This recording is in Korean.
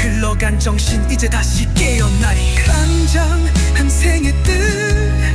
흘러간 정신 이제 다시 깨어나리 감정 한 생의 뜻.